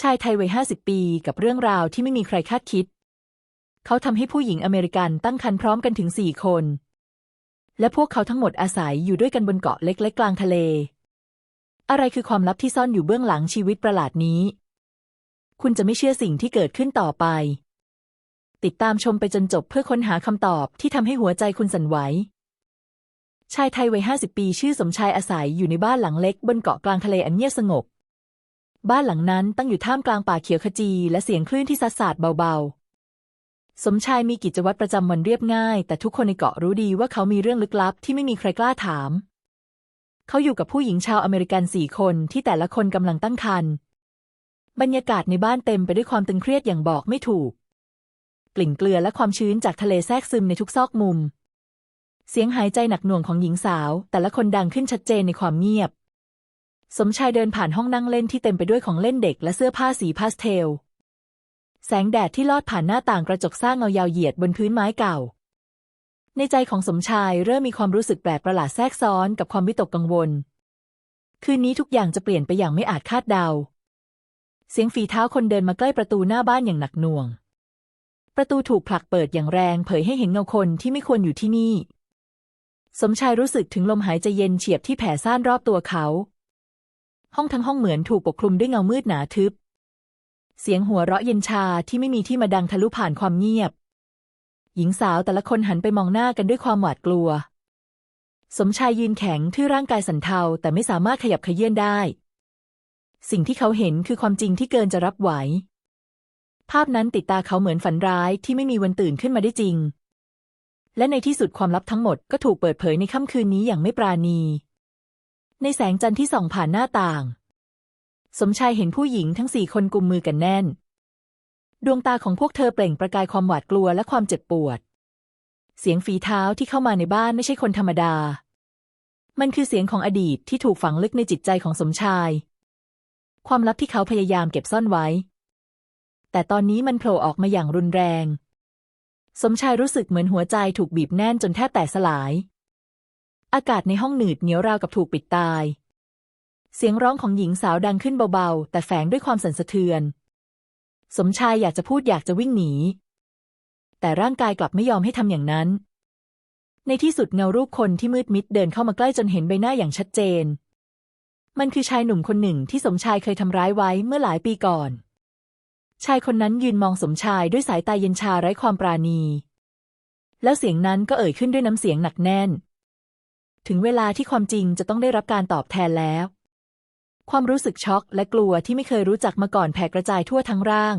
ชายไทยวัยห้าสิบปีกับเรื่องราวที่ไม่มีใครคาดคิด เขาทำให้ผู้หญิงอเมริกันตั้งครรภ์พร้อมกันถึงสี่คน และพวกเขาทั้งหมดอาศัยอยู่ด้วยกันบนเกาะเล็กๆกลางทะเล อะไรคือความลับที่ซ่อนอยู่เบื้องหลังชีวิตประหลาดนี้ คุณจะไม่เชื่อสิ่งที่เกิดขึ้นต่อไป ติดตามชมไปจนจบเพื่อค้นหาคำตอบที่ทำให้หัวใจคุณสั่นไหวชายไทยวัยห้าสิบปี ชื่อสมชายอาศัยอยู่ในบ้านหลังเล็กบนเกาะกลางทะเลอันเงียบสงบ บ้านหลังนั้นตั้งอยู่ท่ามกลางป่าเขียวขจี และเสียงคลื่นที่ซัดสาดเบาๆ สมชายมีกิจวัตรประจำวันเรียบง่าย แต่ทุกคนในเกาะรู้ดีว่าเขามีเรื่องลึกลับที่ไม่มีใครกล้าถาม เขาอยู่กับผู้หญิงชาวอเมริกันสี่คนที่แต่ละคนกำลังตั้งครรภ์บรรยากาศในบ้านเต็มไปด้วยความตึงเครียดอย่างบอกไม่ถูก กลิ่นเกลือและความชื้นจากทะเลแทรกซึมในทุกซอกมุม เสียงหายใจหนักหน่วงของหญิงสาว แต่ละคนดังขึ้นชัดเจนในความเงียบ สมชายเดินผ่านห้องนั่งเล่นที่เต็มไปด้วยของเล่นเด็กและเสื้อผ้าสีพาสเทล แสงแดดที่ลอดผ่านหน้าต่างกระจกสร้างเงายาวเหยียดบนพื้นไม้เก่า ในใจของสมชายเริ่มมีความรู้สึกแปลกประหลาดแทรกซ้อนกับความวิตกกังวล คืนนี้ทุกอย่างจะเปลี่ยนไปอย่างไม่อาจคาดเดา เสียงฝีเท้าคนเดินมาใกล้ประตูหน้าบ้านอย่างหนักหน่วง ประตูถูกผลักเปิดอย่างแรงเผยให้เห็นเงาคนที่ไม่ควรอยู่ที่นี่ สมชายรู้สึกถึงลมหายใจเย็นเฉียบที่แผ่ซ่านรอบตัวเขา ห้องทั้งห้องเหมือนถูกปกคลุมด้วยเงามืดหนาทึบ เสียงหัวเราะเย็นชาที่ไม่มีที่มาดังทะลุผ่านความเงียบ หญิงสาวแต่ละคนหันไปมองหน้ากันด้วยความหวาดกลัว สมชายยืนแข็งที่ร่างกายสั่นเทาแต่ไม่สามารถขยับเขยื่อนได้ สิ่งที่เขาเห็นคือความจริงที่เกินจะรับไหว ภาพนั้นติดตาเขาเหมือนฝันร้ายที่ไม่มีวันตื่นขึ้นมาได้จริง และในที่สุดความลับทั้งหมดก็ถูกเปิดเผยในค่ำคืนนี้อย่างไม่ปราณี ในแสงจันทร์ที่ส่องผ่านหน้าต่าง สมชายเห็นผู้หญิงทั้งสี่คนกุมมือกันแน่น ดวงตาของพวกเธอเปล่งประกายความหวาดกลัวและความเจ็บปวด เสียงฝีเท้าที่เข้ามาในบ้านไม่ใช่คนธรรมดา มันคือเสียงของอดีตที่ถูกฝังลึกในจิตใจของสมชาย ความลับที่เขาพยายามเก็บซ่อนไว้ แต่ตอนนี้มันโผล่ออกมาอย่างรุนแรง สมชายรู้สึกเหมือนหัวใจถูกบีบแน่นจนแทบแตกสลาย อากาศในห้องหนืดเหนียวราวกับถูกปิดตาย เสียงร้องของหญิงสาวดังขึ้นเบาๆ แต่แฝงด้วยความสั่นสะเทือน สมชายอยากจะพูดอยากจะวิ่งหนี แต่ร่างกายกลับไม่ยอมให้ทำอย่างนั้น ในที่สุดเงารูปคนที่มืดมิดเดินเข้ามาใกล้จนเห็นใบหน้าอย่างชัดเจน มันคือชายหนุ่มคนหนึ่งที่สมชายเคยทำร้ายไว้เมื่อหลายปีก่อน ชายคนนั้นยืนมองสมชายด้วยสายตาเย็นชาไร้ความปราณี แล้วเสียงนั้นก็เอ่ยขึ้นด้วยน้ำเสียงหนักแน่น ถึงเวลาที่ความจริงจะต้องได้รับการตอบแทนแล้ว ความรู้สึกช็อกและกลัวที่ไม่เคยรู้จักมาก่อนแผ่กระจายทั่วทั้งร่าง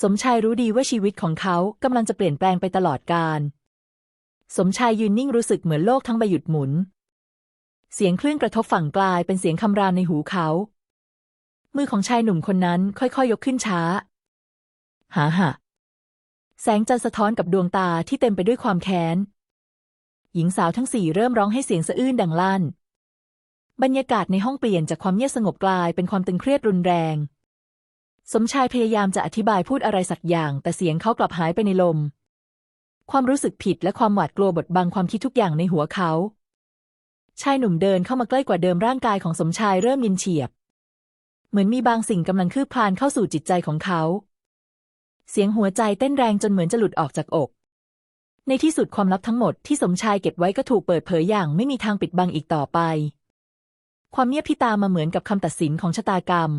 สมชายรู้ดีว่าชีวิตของเขากำลังจะเปลี่ยนแปลงไปตลอดกาลสมชายยืนนิ่งรู้สึกเหมือนโลกทั้งใบหยุดหมุน เสียงคลื่นกระทบฝั่งกลายเป็นเสียงคำรามในหูเขา มือของชายหนุ่มคนนั้นค่อยๆยกขึ้นช้า หาหะแสงจันทร์สะท้อนกับดวงตาที่เต็มไปด้วยความแค้น หญิงสาวทั้งสี่เริ่มร้องให้เสียงสะอื้นดังลั่น บรรยากาศในห้องเปลี่ยนจากความเงียบสงบกลายเป็นความตึงเครียดรุนแรง สมชายพยายามจะอธิบายพูดอะไรสักอย่าง แต่เสียงเขากลับหายไปในลม ความรู้สึกผิดและความหวาดกลัวบดบังความคิดทุกอย่างในหัวเขา ชายหนุ่มเดินเข้ามาใกล้กว่าเดิมร่างกายของสมชายเริ่มยินเฉียบ เหมือนมีบางสิ่งกำลังคืบคลานเข้าสู่จิตใจของเขา เสียงหัวใจเต้นแรงจนเหมือนจะหลุดออกจากอก ในที่สุดความลับทั้งหมดที่สมชายเก็บไว้ก็ถูกเปิดเผยอย่างไม่มีทางปิดบังอีกต่อไป ความเงียบที่ตามมาเหมือนกับคำตัดสินของชะตากรรม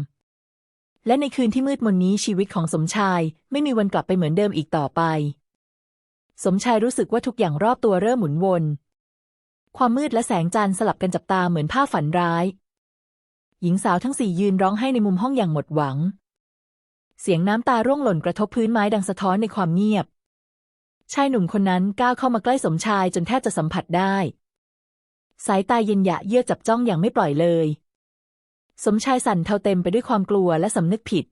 และในคืนที่มืดมนนี้ชีวิตของสมชายไม่มีวันกลับไปเหมือนเดิมอีกต่อไป สมชายรู้สึกว่าทุกอย่างรอบตัวเริ่มหมุนวน ความมืดและแสงจันทร์สลับกันจับตาเหมือนภาพฝันร้าย หญิงสาวทั้งสี่ยืนร้องไห้ในมุมห้องอย่างหมดหวัง เสียงน้ำตาร่วงหล่นกระทบพื้นไม้ดังสะท้อนในความเงียบ ชายหนุ่มคนนั้นก้าวเข้ามาใกล้สมชายจนแทบจะสัมผัสได้ สายตาเย็นหยะเยือกจับจ้องอย่างไม่ปล่อยเลย สมชายสั่นเทาเต็มไปด้วยความกลัวและสำนึกผิด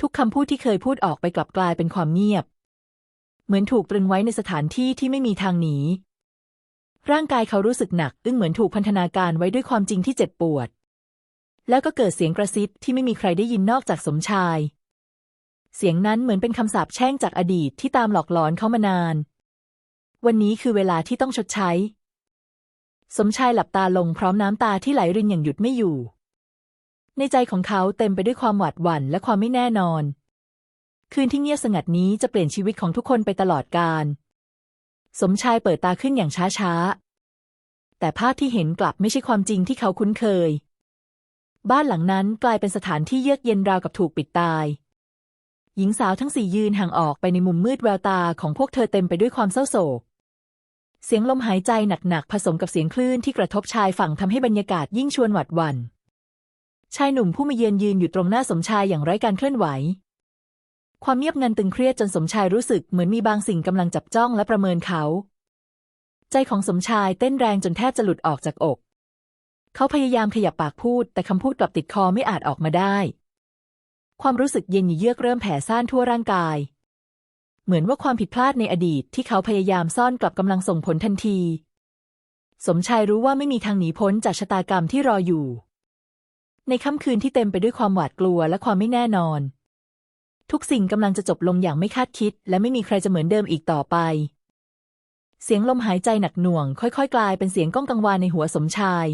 ทุกคำพูดที่เคยพูดออกไปกลับกลายเป็นความเงียบ เหมือนถูกตรึงไว้ในสถานที่ที่ไม่มีทางหนี ร่างกายเขารู้สึกหนัก อึ้งเหมือนถูกพันธนาการไว้ด้วยความจริงที่เจ็บปวด แล้วก็เกิดเสียงกระซิบที่ไม่มีใครได้ยินนอกจากสมชาย เสียงนั้นเหมือนเป็นคำสาปแช่งจากอดีตที่ตามหลอกหลอนเขามานาน วันนี้คือเวลาที่ต้องชดใช้ สมชายหลับตาลงพร้อมน้ำตาที่ไหลรินอย่างหยุดไม่อยู่ ในใจของเขาเต็มไปด้วยความหวาดหวั่นและความไม่แน่นอน คืนที่เงียบสงัดนี้จะเปลี่ยนชีวิตของทุกคนไปตลอดกาล สมชายเปิดตาขึ้นอย่างช้าๆ แต่ภาพที่เห็นกลับไม่ใช่ความจริงที่เขาคุ้นเคย บ้านหลังนั้นกลายเป็นสถานที่เยือกเย็นราวกับถูกปิดตาย หญิงสาวทั้งสี่ยืนห่างออกไปในมุมมืดแววตาของพวกเธอเต็มไปด้วยความเศร้าโศก เสียงลมหายใจหนักๆผสมกับเสียงคลื่นที่กระทบชายฝั่งทำให้บรรยากาศยิ่งชวนหวาดวัน ชายหนุ่มผู้มาเยือนยืนอยู่ตรงหน้าสมชายอย่างไร้การเคลื่อนไหว ความเงียบงันตึงเครียดจนสมชายรู้สึกเหมือนมีบางสิ่งกำลังจับจ้องและประเมินเขา ใจของสมชายเต้นแรงจนแทบจะหลุดออกจากอก เขาพยายามขยับปากพูด แต่คำพูดกลับติดคอไม่อาจออกมาได้ ความรู้สึกเย็นเยือกเริ่มแผ่ซ่านทั่วร่างกาย เหมือนว่าความผิดพลาดในอดีตที่เขาพยายามซ่อนกลับกำลังส่งผลทันที สมชายรู้ว่าไม่มีทางหนีพ้นจากชะตากรรมที่รออยู่ ในค่ำคืนที่เต็มไปด้วยความหวาดกลัวและความไม่แน่นอน ทุกสิ่งกำลังจะจบลงอย่างไม่คาดคิด และไม่มีใครจะเหมือนเดิมอีกต่อไป เสียงลมหายใจหนักหน่วง ค่อย ๆ กลายเป็นเสียงก้องกังวานในหัวสมชาย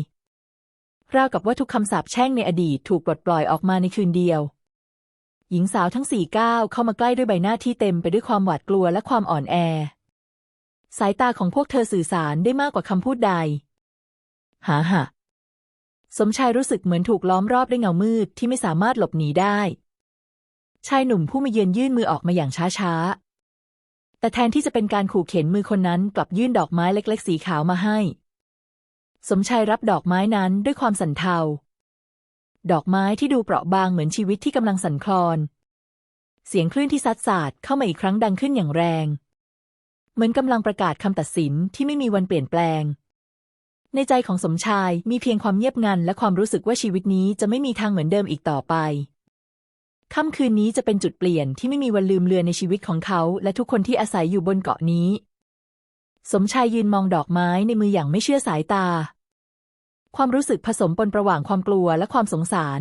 ราวกับว่าทุกคำสาปแช่งในอดีตถูกปลดปล่อยออกมาในคืนเดียว หญิงสาวทั้งสี่ก้าวเข้ามาใกล้ด้วยใบหน้าที่เต็มไปด้วยความหวาดกลัวและความอ่อนแอ สายตาของพวกเธอสื่อสารได้มากกว่าคำพูดใด หาหะสมชายรู้สึกเหมือนถูกล้อมรอบด้วยเงามืดที่ไม่สามารถหลบหนีได้ ชายหนุ่มผู้มาเยือนยื่นมือออกมาอย่างช้าๆ แต่แทนที่จะเป็นการขู่เข็นมือคนนั้นกลับยื่นดอกไม้เล็ก ๆ สีขาวมาให้ สมชายรับดอกไม้นั้นด้วยความสันเทา ดอกไม้ที่ดูเปราะบางเหมือนชีวิตที่กำลังสั่นคลอน เสียงคลื่นที่ซัดสาดเข้ามาอีกครั้งดังขึ้นอย่างแรง เหมือนกำลังประกาศคำตัดสินที่ไม่มีวันเปลี่ยนแปลง ในใจของสมชายมีเพียงความเงียบงันและความรู้สึกว่าชีวิตนี้จะไม่มีทางเหมือนเดิมอีกต่อไปค่ำคืนนี้จะเป็นจุดเปลี่ยนที่ไม่มีวันลืมเลือนในชีวิตของเขา และทุกคนที่อาศัยอยู่บนเกาะนี้ สมชายยืนมองดอกไม้ในมืออย่างไม่เชื่อสายตา ความรู้สึกผสมปนระหว่างความกลัวและความสงสาร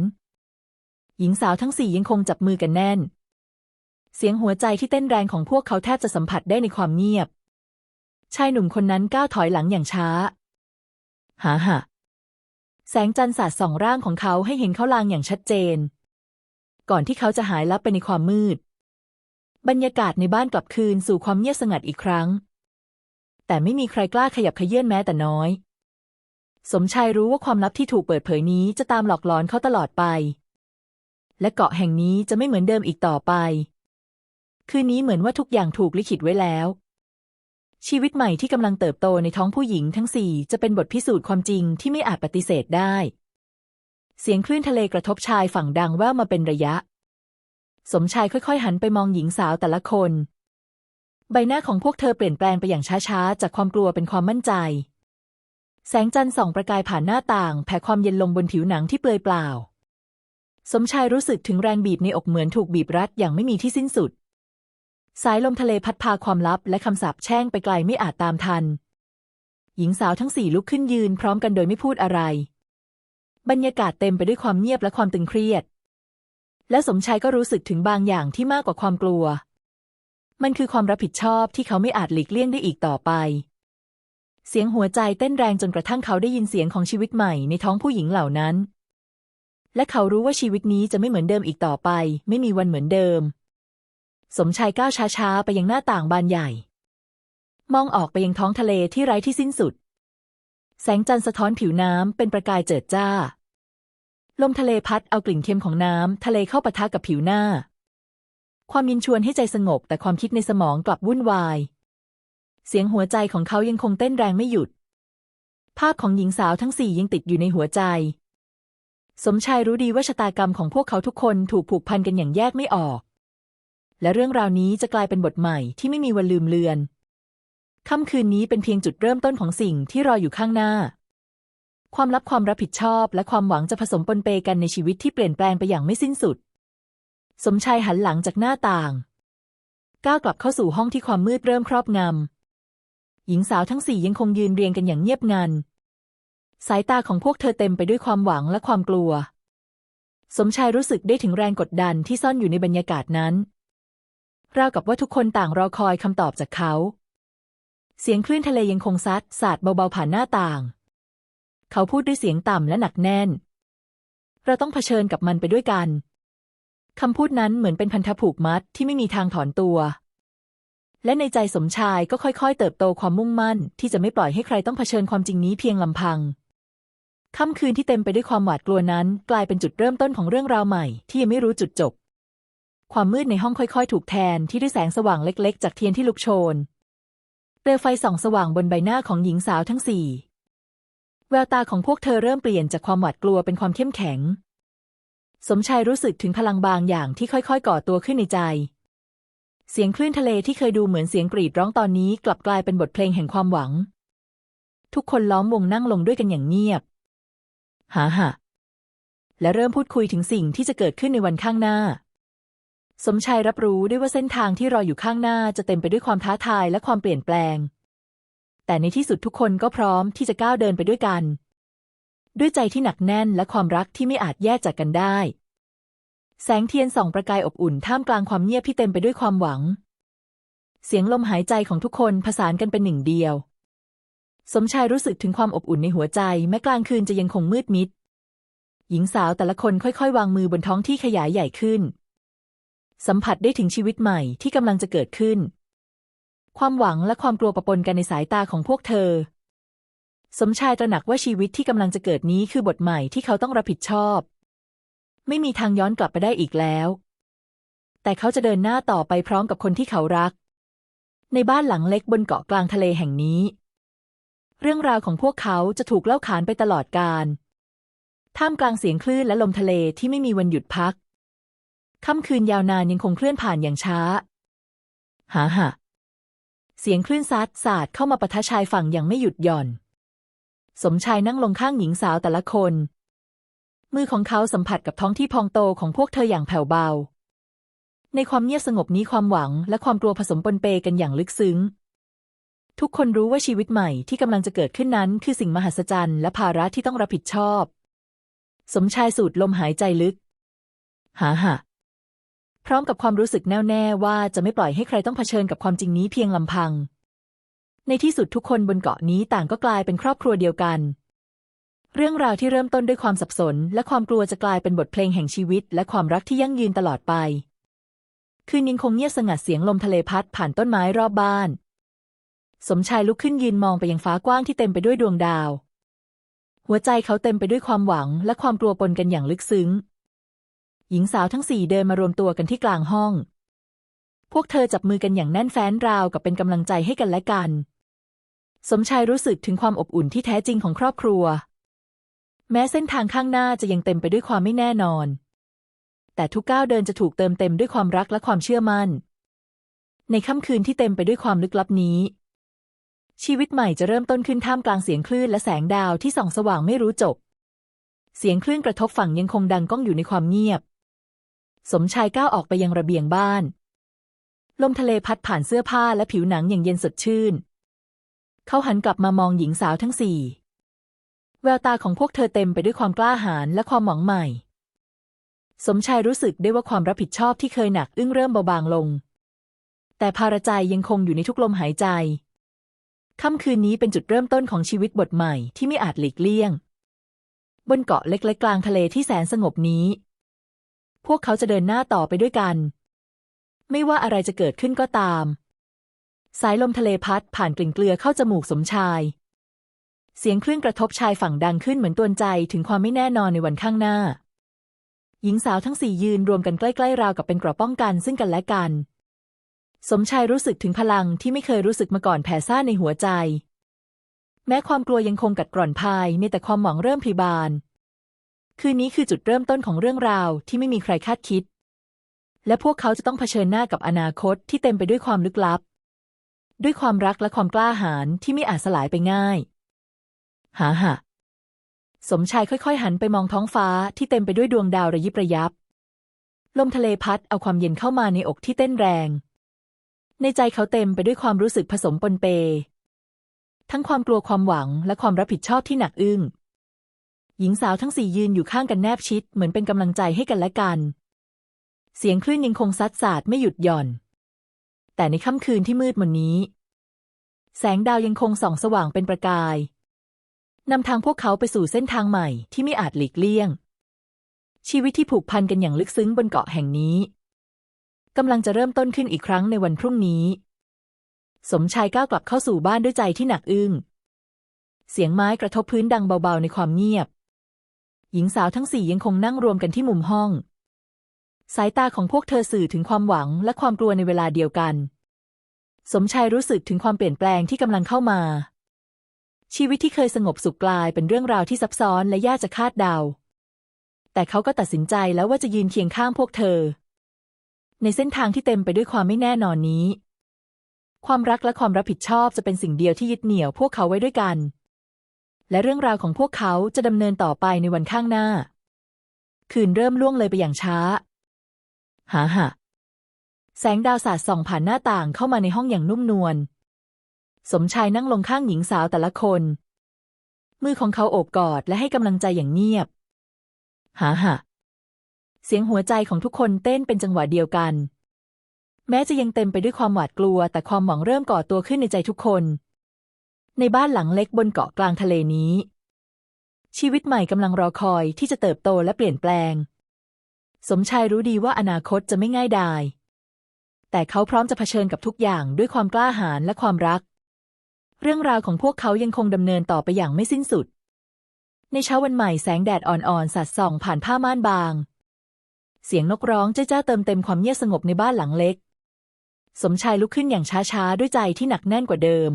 หญิงสาวทั้งสี่ยังคงจับมือกันแน่น เสียงหัวใจที่เต้นแรงของพวกเขาแทบจะสัมผัสได้ในความเงียบ ชายหนุ่มคนนั้นก้าวถอยหลังอย่างช้า หาหะแสงจันทร์สาดส่องร่างของเขาให้เห็นเขาลางอย่างชัดเจน ก่อนที่เขาจะหายลับไปในความมืด บรรยากาศในบ้านกลับคืนสู่ความเงียบสงัดอีกครั้ง แต่ไม่มีใครกล้าขยับเขยื่อนแม้แต่น้อย สมชายรู้ว่าความลับที่ถูกเปิดเผยนี้จะตามหลอกหลอนเขาตลอดไป และเกาะแห่งนี้จะไม่เหมือนเดิมอีกต่อไป คืนนี้เหมือนว่าทุกอย่างถูกลิขิตไว้แล้ว ชีวิตใหม่ที่กำลังเติบโตในท้องผู้หญิงทั้งสี่จะเป็นบทพิสูจน์ความจริงที่ไม่อาจปฏิเสธได้ เสียงคลื่นทะเลกระทบชายฝั่งดังแว่วมาเป็นระยะ สมชายค่อยๆ หันไปมองหญิงสาวแต่ละคน ใบหน้าของพวกเธอเปลี่ยนแปลงไปอย่างช้าๆ จากความกลัวเป็นความมั่นใจ แสงจันทร์ส่องประกายผ่านหน้าต่าง แผ่ความเย็นลงบนผิวหนังที่เปลือยเปล่า สมชายรู้สึกถึงแรงบีบในอกเหมือนถูกบีบรัดอย่างไม่มีที่สิ้นสุด สายลมทะเลพัดพาความลับและคำสาปแช่งไปไกลไม่อาจตามทัน หญิงสาวทั้งสี่ลุกขึ้นยืนพร้อมกันโดยไม่พูดอะไร บรรยากาศเต็มไปด้วยความเงียบและความตึงเครียด และสมชายก็รู้สึกถึงบางอย่างที่มากกว่าความกลัว มันคือความรับผิดชอบที่เขาไม่อาจหลีกเลี่ยงได้อีกต่อไป เสียงหัวใจเต้นแรงจนกระทั่งเขาได้ยินเสียงของชีวิตใหม่ในท้องผู้หญิงเหล่านั้น และเขารู้ว่าชีวิตนี้จะไม่เหมือนเดิมอีกต่อไป ไม่มีวันเหมือนเดิม สมชายก้าวช้าๆ ไปยังหน้าต่างบานใหญ่ มองออกไปยังท้องทะเลที่ไร้ที่สิ้นสุด แสงจันทร์สะท้อนผิวน้ำเป็นประกายเจิดจ้า ลมทะเลพัดเอากลิ่นเค็มของน้ำทะเลเข้าปะทะกับผิวหน้า ความยินชวนให้ใจสงบแต่ความคิดในสมองกลับวุ่นวาย เสียงหัวใจของเขายังคงเต้นแรงไม่หยุด ภาพของหญิงสาวทั้งสี่ยังติดอยู่ในหัวใจ สมชายรู้ดีว่าชะตากรรมของพวกเขาทุกคนถูกผูกพันกันอย่างแยกไม่ออก และเรื่องราวนี้จะกลายเป็นบทใหม่ที่ไม่มีวันลืมเลือน ค่ำคืนนี้เป็นเพียงจุดเริ่มต้นของสิ่งที่รออยู่ข้างหน้า ความลับความรับผิดชอบ และความหวังจะผสมปนเปกันในชีวิตที่เปลี่ยนแปลงไปอย่างไม่สิ้นสุด สมชายหันหลังจากหน้าต่าง ก้าวกลับเข้าสู่ห้องที่ความมืดเริ่มครอบงำ หญิงสาวทั้งสี่ยังคงยืนเรียงกันอย่างเงียบงัน สายตาของพวกเธอเต็มไปด้วยความหวังและความกลัว สมชายรู้สึกได้ถึงแรงกดดันที่ซ่อนอยู่ในบรรยากาศนั้น ราวกับว่าทุกคนต่างรอคอยคำตอบจากเขา เสียงคลื่นทะเลยังคงซัดสาดเบาๆผ่านหน้าต่าง เขาพูดด้วยเสียงต่ำและหนักแน่น เราต้องเผชิญกับมันไปด้วยกันคำพูดนั้นเหมือนเป็นพันธผูกมัดที่ไม่มีทางถอนตัว และในใจสมชายก็ค่อยๆ เติบโตความมุ่งมั่น ที่จะไม่ปล่อยให้ใครต้องเผชิญความจริงนี้เพียงลำพังค่ำคืนที่เต็มไปด้วยความหวาดกลัวนั้น กลายเป็นจุดเริ่มต้นของเรื่องราวใหม่ ที่ยังไม่รู้จุดจบ ความมืดในห้องค่อย ๆ ถูกแทนที่ด้วยแสงสว่างเล็ก ๆ จากเทียนที่ลุกโชน เปลวไฟส่องสว่างบนใบหน้าของหญิงสาวทั้งสี่แววตาของพวกเธอเริ่มเปลี่ยนจากความหวาดกลัวเป็นความเข้มแข็ง สมชายรู้สึกถึงพลังบางอย่างที่ค่อย ๆ ก่อตัวขึ้นในใจ เสียงคลื่นทะเลที่เคยดูเหมือนเสียงกรีดร้องตอนนี้กลับกลายเป็นบทเพลงแห่งความหวัง ทุกคนล้อมวงนั่งลงด้วยกันอย่างเงียบหาหะและเริ่มพูดคุยถึงสิ่งที่จะเกิดขึ้นในวันข้างหน้า สมชายรับรู้ได้ว่าเส้นทางที่รออยู่ข้างหน้าจะเต็มไปด้วยความท้าทายและความเปลี่ยนแปลง แต่ในที่สุดทุกคนก็พร้อมที่จะก้าวเดินไปด้วยกัน ด้วยใจที่หนักแน่นและความรักที่ไม่อาจแยกจากกันได้ แสงเทียนส่องประกายอบอุ่นท่ามกลางความเงียบที่เต็มไปด้วยความหวัง เสียงลมหายใจของทุกคนผสานกันเป็นหนึ่งเดียว สมชายรู้สึกถึงความอบอุ่นในหัวใจ แม้กลางคืนจะยังคงมืดมิด หญิงสาวแต่ละคนค่อยๆ วางมือบนท้องที่ขยายใหญ่ขึ้น สัมผัสได้ถึงชีวิตใหม่ที่กำลังจะเกิดขึ้น ความหวังและความกลัวปะปนกันในสายตาของพวกเธอ สมชายตระหนักว่าชีวิตที่กำลังจะเกิดนี้คือบทใหม่ที่เขาต้องรับผิดชอบ ไม่มีทางย้อนกลับไปได้อีกแล้ว แต่เขาจะเดินหน้าต่อไปพร้อมกับคนที่เขารัก ในบ้านหลังเล็กบนเกาะกลางทะเลแห่งนี้ เรื่องราวของพวกเขาจะถูกเล่าขานไปตลอดกาลท่ามกลางเสียงคลื่นและลมทะเลที่ไม่มีวันหยุดพักค่ำคืนยาวนานยังคงเคลื่อนผ่านอย่างช้า หาหะเสียงคลื่นซัดสาดเข้ามาปะทะชายฝั่งอย่างไม่หยุดหย่อน สมชายนั่งลงข้างหญิงสาวแต่ละคน มือของเขาสัมผัสกับท้องที่พองโตของพวกเธออย่างแผ่วเบา ในความเงียบสงบนี้ความหวังและความกลัวผสมปนเปกันอย่างลึกซึ้ง ทุกคนรู้ว่าชีวิตใหม่ที่กำลังจะเกิดขึ้นนั้น คือสิ่งมหัศจรรย์และภาระที่ต้องรับผิดชอบ สมชายสูดลมหายใจลึก หาหะพร้อมกับความรู้สึกแน่วแน่ว่าจะไม่ปล่อยให้ใครต้องเผชิญกับความจริงนี้เพียงลำพัง ในที่สุดทุกคนบนเกาะนี้ต่างก็กลายเป็นครอบครัวเดียวกัน เรื่องราวที่เริ่มต้นด้วยความสับสน และความกลัวจะกลายเป็นบทเพลงแห่งชีวิต และความรักที่ยั่งยืนตลอดไป คืนยังคงเงียบสงัดเสียงลมทะเลพัดผ่านต้นไม้รอบบ้าน สมชายลุกขึ้นยืนมองไปยังฟ้ากว้างที่เต็มไปด้วยดวงดาว หัวใจเขาเต็มไปด้วยความหวัง และความกลัวปนกันอย่างลึกซึ้ง หญิงสาวทั้งสี่เดินมารวมตัวกันที่กลางห้อง พวกเธอจับมือกันอย่างแน่นแฟ้นราวกับเป็นกำลังใจให้กันและกัน สมชายรู้สึกถึงความอบอุ่นที่แท้จริงของครอบครัว แม้เส้นทางข้างหน้าจะยังเต็มไปด้วยความไม่แน่นอน แต่ทุกก้าวเดินจะถูกเติมเต็มด้วยความรักและความเชื่อมั่น ในค่ำคืนที่เต็มไปด้วยความลึกลับนี้ ชีวิตใหม่จะเริ่มต้นขึ้นท่ามกลางเสียงคลื่นและแสงดาวที่ส่องสว่างไม่รู้จบ เสียงคลื่นกระทบฝั่งยังคงดังก้องอยู่ในความเงียบ สมชายก้าวออกไปยังระเบียงบ้าน ลมทะเลพัดผ่านเสื้อผ้าและผิวหนังอย่างเย็นสดชื่น เขาหันกลับมามองหญิงสาวทั้งสี่ แววตาของพวกเธอเต็มไปด้วยความกล้าหาญและความหวังใหม่ สมชายรู้สึกได้ว่าความรับผิดชอบที่เคยหนักอึ้งเริ่มเบาบางลง แต่ภาระใจยังคงอยู่ในทุกลมหายใจ ค่ำคืนนี้เป็นจุดเริ่มต้นของชีวิตบทใหม่ที่ไม่อาจหลีกเลี่ยง บนเกาะเล็กๆกลางทะเลที่แสนสงบนี้ พวกเขาจะเดินหน้าต่อไปด้วยกัน ไม่ว่าอะไรจะเกิดขึ้นก็ตาม สายลมทะเลพัดผ่านกลิ่นเกลือเข้าจมูกสมชาย เสียงคลื่นกระทบชายฝั่งดังขึ้นเหมือนตวนใจถึงความไม่แน่นอนในวันข้างหน้า หญิงสาวทั้งสี่ยืนรวมกันใกล้ๆราวกับเป็นกราะป้องกันซึ่งกันและกัน สมชายรู้สึกถึงพลังที่ไม่เคยรู้สึกมาก่อนแผ่ซ่านในหัวใจ แม้ความกลัวยังคงกัดกร่อนภายในแต่ความหวังเริ่มพลีบาน คืนนี้คือจุดเริ่มต้นของเรื่องราวที่ไม่มีใครคาดคิด และพวกเขาจะต้องเผชิญหน้ากับอนาคตที่เต็มไปด้วยความลึกลับ ด้วยความรักและความกล้าหาญที่ไม่อาจสลายไปง่าย หาหะสมชายค่อย ๆ หันไปมองท้องฟ้าที่เต็มไปด้วยดวงดาวระยิบระยับ ลมทะเลพัดเอาความเย็นเข้ามาในอกที่เต้นแรง ในใจเขาเต็มไปด้วยความรู้สึกผสมปนเป ทั้งความกลัวความหวังและความรับผิดชอบที่หนักอึ้ง หญิงสาวทั้งสี่ยืนอยู่ข้างกันแนบชิด เหมือนเป็นกำลังใจให้กันและกัน เสียงคลื่นยังคงซัดสาดไม่หยุดหย่อน แต่ในค่ำคืนที่มืดมนนี้ แสงดาวยังคงส่องสว่างเป็นประกาย นำทางพวกเขาไปสู่เส้นทางใหม่ที่ไม่อาจหลีกเลี่ยง ชีวิตที่ผูกพันกันอย่างลึกซึ้งบนเกาะแห่งนี้กำลังจะเริ่มต้นขึ้นอีกครั้งในวันพรุ่งนี้ สมชายก้าวกลับเข้าสู่บ้านด้วยใจที่หนักอึ้ง เสียงไม้กระทบพื้นดังเบาๆในความเงียบ หญิงสาวทั้งสี่ยังคงนั่งรวมกันที่มุมห้อง สายตาของพวกเธอสื่อถึงความหวังและความกลัวในเวลาเดียวกัน สมชายรู้สึกถึงความเปลี่ยนแปลงที่กำลังเข้ามา ชีวิตที่เคยสงบสุขกลายเป็นเรื่องราวที่ซับซ้อนและยากจะคาดเดา แต่เขาก็ตัดสินใจแล้วว่าจะยืนเคียงข้างพวกเธอ ในเส้นทางที่เต็มไปด้วยความไม่แน่นอนนี้ ความรักและความรับผิดชอบจะเป็นสิ่งเดียวที่ยึดเหนี่ยวพวกเขาไว้ด้วยกัน และเรื่องราวของพวกเขาจะดำเนินต่อไปในวันข้างหน้า คืนเริ่มล่วงเลยไปอย่างช้า หาหะแสงดาวสาดส่องผ่านหน้าต่างเข้ามาในห้องอย่างนุ่มนวล สมชายนั่งลงข้างหญิงสาวแต่ละคน มือของเขาโอบกอดและให้กำลังใจอย่างเงียบหาหะเสียงหัวใจของทุกคนเต้นเป็นจังหวะเดียวกัน แม้จะยังเต็มไปด้วยความหวาดกลัว แต่ความหวังเริ่มก่อตัวขึ้นในใจทุกคน ในบ้านหลังเล็กบนเกาะกลางทะเลนี้ ชีวิตใหม่กำลังรอคอยที่จะเติบโตและเปลี่ยนแปลง สมชายรู้ดีว่าอนาคตจะไม่ง่ายดาย แต่เขาพร้อมจะเผชิญกับทุกอย่างด้วยความกล้าหาญและความรัก เรื่องราวของพวกเขายังคงดำเนินต่อไปอย่างไม่สิ้นสุด ในเช้าวันใหม่แสงแดดอ่อนๆสัดส่องผ่านผ้าม่านบาง เสียงนกร้องเจ้าเติมเต็มความเงียบสงบในบ้านหลังเล็ก สมชายลุกขึ้นอย่างช้าๆ ด้วยใจที่หนักแน่นกว่าเดิม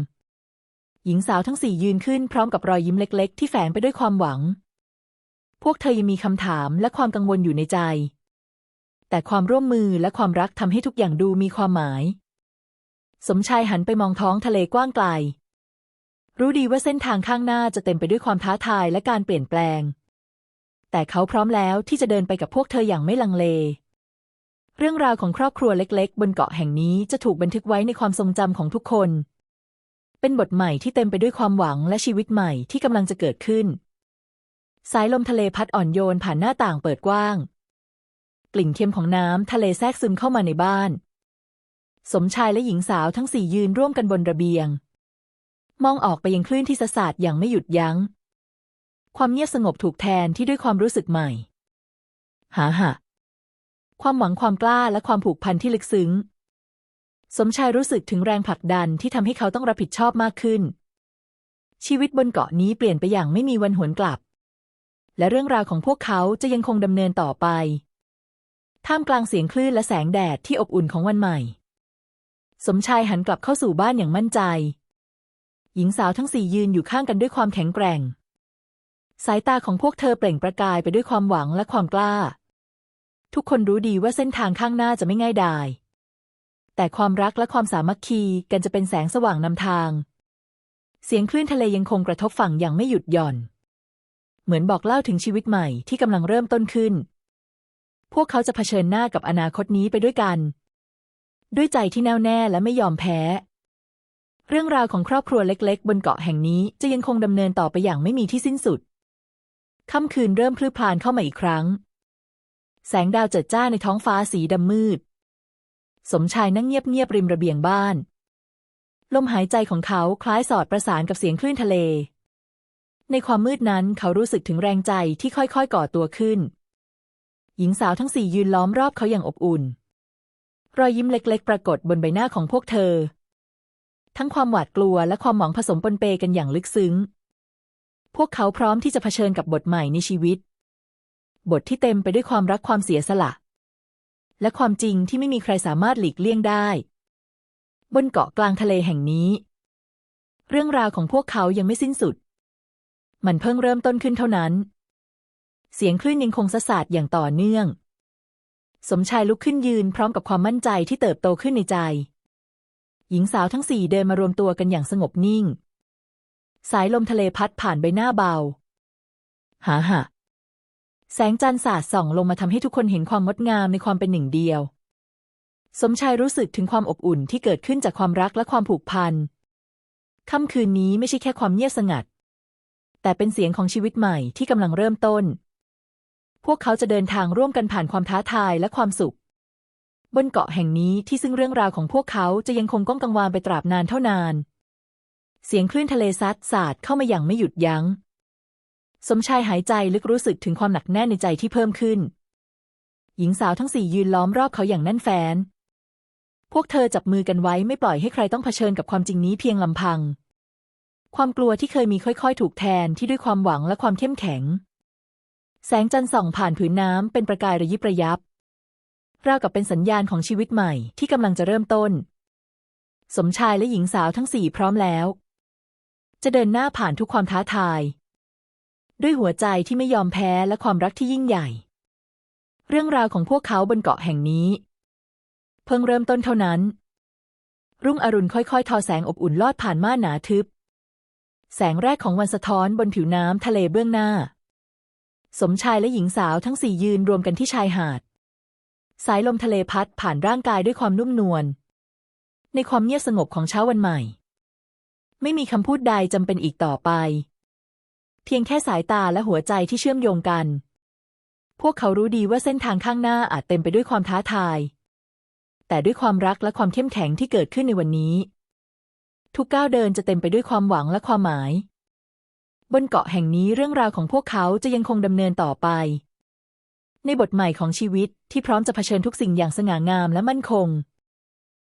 หญิงสาวทั้งสี่ยืนขึ้นพร้อมกับรอยยิ้มเล็ก ๆ ที่แฝงไปด้วยความหวัง พวกเธอยังมีคำถามและความกังวลอยู่ในใจ แต่ความร่วมมือและความรักทำให้ทุกอย่างดูมีความหมาย สมชายหันไปมองท้องทะเลกว้างไกล รู้ดีว่าเส้นทางข้างหน้าจะเต็มไปด้วยความท้าทายและการเปลี่ยนแปลง แต่เขาพร้อมแล้วที่จะเดินไปกับพวกเธออย่างไม่ลังเล เรื่องราวของครอบครัวเล็ก ๆ บนเกาะแห่งนี้จะถูกบันทึกไว้ในความทรงจำของทุกคน เป็นบทใหม่ที่เต็มไปด้วยความหวังและชีวิตใหม่ที่กำลังจะเกิดขึ้น สายลมทะเลพัดอ่อนโยนผ่านหน้าต่างเปิดกว้าง กลิ่นเค็มของน้ำทะเลแทรกซึมเข้ามาในบ้าน สมชายและหญิงสาวทั้งสี่ยืนร่วมกันบนระเบียง มองออกไปยังคลื่นที่สะสาดอย่างไม่หยุดยัง้ง ความเงียบสงบถูกแทนที่ด้วยความรู้สึกใหม่ หาหะความหวังความกล้าและความผูกพันที่ลึกซึ้ง สมชายรู้สึกถึงแรงผลักดันที่ทำให้เขาต้องรับผิดชอบมากขึ้น ชีวิตบนเกาะนี้เปลี่ยนไปอย่างไม่มีวันหวนกลับ และเรื่องราวของพวกเขาจะยังคงดำเนินต่อไป ท่ามกลางเสียงคลื่นและแสงแดดที่อบอุ่นของวันใหม่ สมชายหันกลับเข้าสู่บ้านอย่างมั่นใจ หญิงสาวทั้งสี่ยืนอยู่ข้างกันด้วยความแข็งแกร่ง สายตาของพวกเธอเปล่งประกายไปด้วยความหวังและความกล้า ทุกคนรู้ดีว่าเส้นทางข้างหน้าจะไม่ง่ายดาย แต่ความรักและความสามัคคีกันจะเป็นแสงสว่างนำทาง เสียงคลื่นทะเลยังคงกระทบฝั่งอย่างไม่หยุดหย่อน เหมือนบอกเล่าถึงชีวิตใหม่ที่กำลังเริ่มต้นขึ้น พวกเขาจะเผชิญหน้ากับอนาคตนี้ไปด้วยกัน ด้วยใจที่แน่วแน่และไม่ยอมแพ้ เรื่องราวของครอบครัวเล็ก ๆ บนเกาะแห่งนี้จะยังคงดำเนินต่อไปอย่างไม่มีที่สิ้นสุด ค่ำคืนเริ่มคลืบคลานเข้ามาอีกครั้ง แสงดาวเจิดจ้าในท้องฟ้าสีดำมืด สมชายนั่งเงียบๆริมระเบียงบ้าน ลมหายใจของเขาคล้ายสอดประสานกับเสียงคลื่นทะเล ในความมืดนั้นเขารู้สึกถึงแรงใจที่ค่อยๆก่อตัวขึ้น หญิงสาวทั้งสี่ยืนล้อมรอบเขาอย่างอบอุ่น รอยยิ้มเล็ก ๆ ปรากฏบนใบหน้าของพวกเธอ ทั้งความหวาดกลัวและความหวังผสมปนเปกันอย่างลึกซึ้ง พวกเขาพร้อมที่จะเผชิญกับบทใหม่ในชีวิต บทที่เต็มไปด้วยความรักความเสียสละ และความจริงที่ไม่มีใครสามารถหลีกเลี่ยงได้ บนเกาะกลางทะเลแห่งนี้ เรื่องราวของพวกเขายังไม่สิ้นสุด มันเพิ่งเริ่มต้นขึ้นเท่านั้น เสียงคลื่นยังคงสะสาดอย่างต่อเนื่อง สมชายลุกขึ้นยืนพร้อมกับความมั่นใจที่เติบโตขึ้นในใจ หญิงสาวทั้งสี่เดินมารวมตัวกันอย่างสงบนิ่ง สายลมทะเลพัดผ่านใบหน้าเบา หาหะแสงจันทร์สาดส่องลงมาทำให้ทุกคนเห็นความงดงามในความเป็นหนึ่งเดียว สมชายรู้สึกถึงความอบอุ่นที่เกิดขึ้นจากความรักและความผูกพัน ค่ำคืนนี้ไม่ใช่แค่ความเงียบสงัด แต่เป็นเสียงของชีวิตใหม่ที่กำลังเริ่มต้น พวกเขาจะเดินทางร่วมกันผ่านความท้าทายและความสุข บนเกาะแห่งนี้ที่ซึ่งเรื่องราวของพวกเขาจะยังคงก้องกังวานไปตราบนานเท่านาน เสียงคลื่นทะเลซัดสาดเข้ามาอย่างไม่หยุดยัง้ง สมชายหายใจลึกรู้สึกถึงความหนักแน่นในใจที่เพิ่มขึ้น หญิงสาวทั้งสี่ยืนล้อมรอบเขาอย่างแน่นแฟ้น พวกเธอจับมือกันไว้ไม่ปล่อยให้ใครต้องเผชิญกับความจริงนี้เพียงลำพัง ความกลัวที่เคยมีค่อยๆ ถูกแทนที่ด้วยความหวังและความเข้มแข็ง แสงจันทร์ส่องผ่านผืนน้ำเป็นประกายระยิบระยับ ราวกับเป็นสัญญาณของชีวิตใหม่ที่กำลังจะเริ่มต้น สมชายและหญิงสาวทั้งสี่พร้อมแล้ว จะเดินหน้าผ่านทุกความท้าทาย ด้วยหัวใจที่ไม่ยอมแพ้และความรักที่ยิ่งใหญ่ เรื่องราวของพวกเขาบนเกาะแห่งนี้ เพิ่งเริ่มต้นเท่านั้น รุ่งอรุณค่อยๆ ทอแสงอบอุ่นลอดผ่านม่านหนาทึบ แสงแรกของวันสะท้อนบนผิวน้ำทะเลเบื้องหน้า สมชายและหญิงสาวทั้งสี่ยืนรวมกันที่ชายหาด สายลมทะเลพัดผ่านร่างกายด้วยความนุ่มนวล ในความเงียบสงบของเช้าวันใหม่ ไม่มีคำพูดใดจำเป็นอีกต่อไป เพียงแค่สายตาและหัวใจที่เชื่อมโยงกัน พวกเขารู้ดีว่าเส้นทางข้างหน้าอาจเต็มไปด้วยความท้าทาย แต่ด้วยความรักและความเข้มแข็งที่เกิดขึ้นในวันนี้ ทุกก้าวเดินจะเต็มไปด้วยความหวังและความหมาย บนเกาะแห่งนี้เรื่องราวของพวกเขาจะยังคงดำเนินต่อไป ในบทใหม่ของชีวิตที่พร้อมจะเผชิญทุกสิ่งอย่างสง่างามและมั่นคง